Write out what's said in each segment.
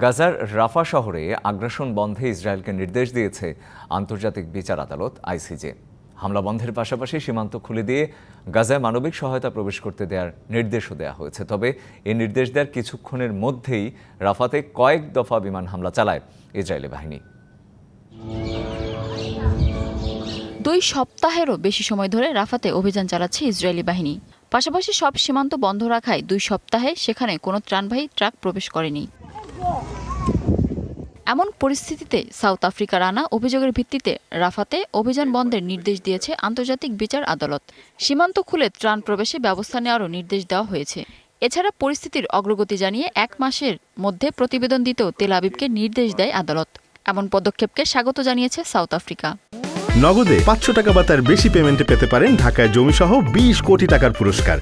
গাজার রাফা শহরে আগ্রাসন বন্ধে ইসরায়েলকে নির্দেশ দিয়েছে আন্তর্জাতিক বিচার আদালত, আইসিজে। হামলা বন্ধের পাশাপাশি সীমান্ত খুলে দিয়ে গাজায় মানবিক সহায়তা প্রবেশ করতে দেওয়ার নির্দেশও দেওয়া হয়েছে। তবে এই নির্দেশ দেওয়ার কিছুক্ষণের মধ্যেই রাফাতে কয়েক দফা বিমান হামলা চালায় ইসরায়েলি বাহিনী। দুই সপ্তাহেরও বেশি সময় ধরে রাফাতে অভিযান চালাচ্ছে ইসরায়েলি বাহিনী। পাশাপাশি সব সীমান্ত বন্ধ রাখায় দুই সপ্তাহে সেখানে কোনো ত্রাণবাহী ট্রাক প্রবেশ করেনি। এমন পরিস্থিতিতে সাউথ আফ্রিকার আনা অভিযোগের ভিত্তিতে রাফাতে অভিযান বন্ধের নির্দেশ দিয়েছে আন্তর্জাতিক বিচার আদালত। সীমান্ত খুলে ত্রাণ প্রবেশে ব্যবস্থা নেওয়ারও নির্দেশ দেওয়া হয়েছে। এছাড়া পরিস্থিতির অগ্রগতি জানিয়ে এক মাসের মধ্যে প্রতিবেদন দিতেও তেল আবিবকে নির্দেশ দেয় আদালত। এমন পদক্ষেপকে স্বাগত জানিয়েছে সাউথ আফ্রিকা। নগদে পাঁচশো টাকা বা তার বেশি পেমেন্টে পেতে পারেন ঢাকায় জমিসহ বিশ কোটি টাকার পুরস্কার।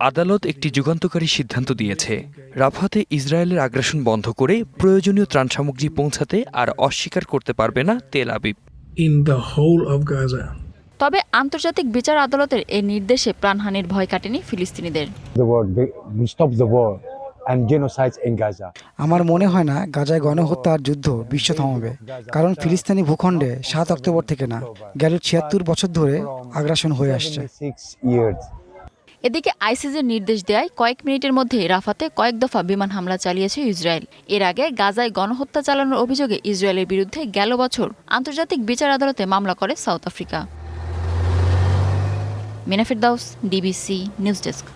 আদালত একটি যুগান্তকারী সিদ্ধান্ত দিয়েছে। রাফাতে ইসরায়েলের আগ্রাসন বন্ধ করে প্রয়োজনীয় ত্রাণ সামগ্রী পৌঁছাতে আর অস্বীকার করতে পারবে না Tel Aviv. In the whole of Gaza তবে আন্তর্জাতিক বিচার আদালতের এই নির্দেশে প্রাণহানির ভয় কাটেনি ফিলিস্তিনিদের। And genocides in Gaza. আমার মনে হয় না গাজায় গণহত্যার যুদ্ধ বিশ্ব থামাবে কারণ ফিলিস্তিনি ভূখণ্ডে সাত অক্টোবর থেকে না গেল ছিয়াত্তর বছর ধরে আগ্রাসন হয়ে আসছে। এদিকে আইসিজের নির্দেশ দেয় কয়েক মিনিটের মধ্যে রাফাতে কয়েক দফা বিমান হামলা চালিয়েছে ইসরায়েল। এর আগে গাজায় গণহত্যা চালানোর অভিযোগে ইসরায়েলের বিরুদ্ধে গেল বছর আন্তর্জাতিক বিচার আদালতে মামলা করে সাউথ আফ্রিকা। মিনাফির দাউস ডিবিসি নিউজ ডেস্ক।